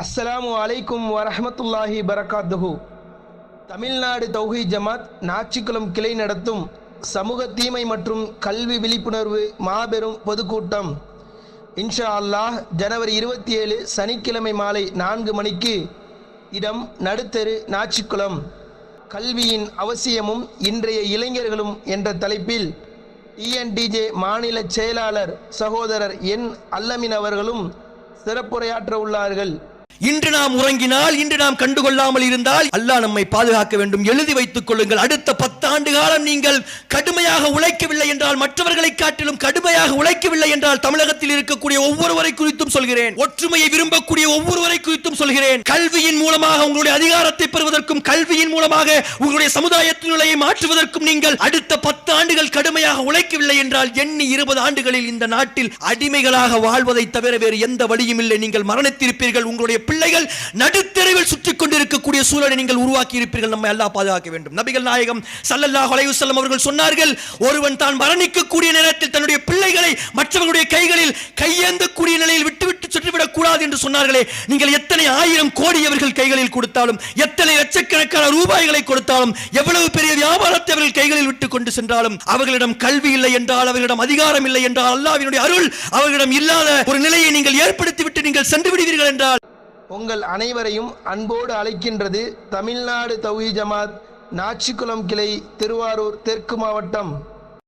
அஸ்ஸலாமு அலைக்கும் வரஹ்மத்துல்லாஹி பரகாத்துஹு. தமிழ்நாடு தௌஹி ஜமாத் நாச்சிக்குளம் கிளை நடத்தும் சமூக தீமை மற்றும் கல்வி விழிப்புணர்வு மாபெரும் பொதுக்கூட்டம். இன்ஷா அல்லாஹ் ஜனவரி இருபத்தி ஏழு சனிக்கிழமை மாலை நான்கு மணிக்கு இடம் நடுத்தெரு நாச்சிக்குளம். கல்வியின் அவசியமும் இன்றைய இளைஞர்களும் என்ற தலைப்பில் டிஎன்டிஜே மாநில செயலாளர் சகோதரர் என் அல்லமின் அவர்களும் சிறப்புரையாற்ற உள்ளார்கள். இன்று நாம் உறங்கினால் இன்று நாம் கண்டுகொள்ளாமல் இருந்தால் அல்லாஹ் நம்மை பாதுகாக்க வேண்டும். எழுதி வைத்துக் கொள்ளுங்கள். அடுத்த பத்து ஆண்டு காலம் நீங்கள் கடுமையாக உழைக்கவில்லை என்றால் மற்றவர்களை காட்டிலும் கடுமையாக உழைக்கவில்லை என்றால் தமிழகத்தில் இருக்கக்கூடிய ஒவ்வொருவரை குறித்தும் சொல்கிறேன். ஒற்றுமையை விரும்பக்கூடிய ஒவ்வொருவரை குறித்தும் சொல்கிறேன். கல்வியின் மூலமாக உங்களுடைய அதிகாரத்தை பெறுவதற்கும் கல்வியின் மூலமாக உங்களுடைய சமுதாயத்தின் நிலையை மாற்றுவதற்கும் நீங்கள் அடுத்த பத்து ஆண்டுகள் கடுமையாக உழைக்கவில்லை என்றால் எண்ணி இருபது ஆண்டுகளில் இந்த நாட்டில் அடிமைகளாக வாழ்வதை தவிர வேறு எந்த வழியும் இல்லை. நீங்கள் மரணித்திருப்பீர்கள். உங்களுடைய பிள்ளைகள் நடுத்தெருவில் சுற்றி கொண்டிருக்கக்கூடிய சூழலை நீங்கள் உருவாக்கி இருப்பீர்கள் நம்மை எல்லாம் பாதுகாக்க வேண்டும். நபிகள் நாயகம் சல்லல்லா அலைஹி அவர்கள் சொன்னார்கள் ஒருவன் தான் மரணிக்கக்கூடிய நேரத்தில் தன்னுடைய பிள்ளைகளை மற்றவர்களுடைய கைகளில் கையேந்தக்கூடிய நிலையில் விட்டுவிட்டு சுற்றிவிடக் கூடாது என்று சொன்னார்களே. நீங்கள் எத்தனை ஆயிரம் கோடி அவர்கள் கைகளில் கொடுத்தாலும் எத்தனை லட்சக்கணக்கான ரூபாய்களை கொடுத்தாலும் எவ்வளவு பெரிய வியாபாரத்தை அவர்கள் கைகளில் விட்டு கொண்டு சென்றாலும் அவர்களிடம் கல்வி இல்லை என்றால் அவர்களிடம் அதிகாரம் இல்லை என்றால் அல்லாவினுடைய அருள் அவர்களிடம் இல்லாத ஒரு நிலையை நீங்கள் ஏற்படுத்தி விட்டு நீங்கள் சென்று விடுவீர்கள் என்றால் உங்கள் அனைவரையும் அன்போடு அழைக்கின்றது தமிழ்நாடு தௌஹி ஜமாத் நாச்சிக்குளம் கிளை திருவாரூர் தெற்கு மாவட்டம்.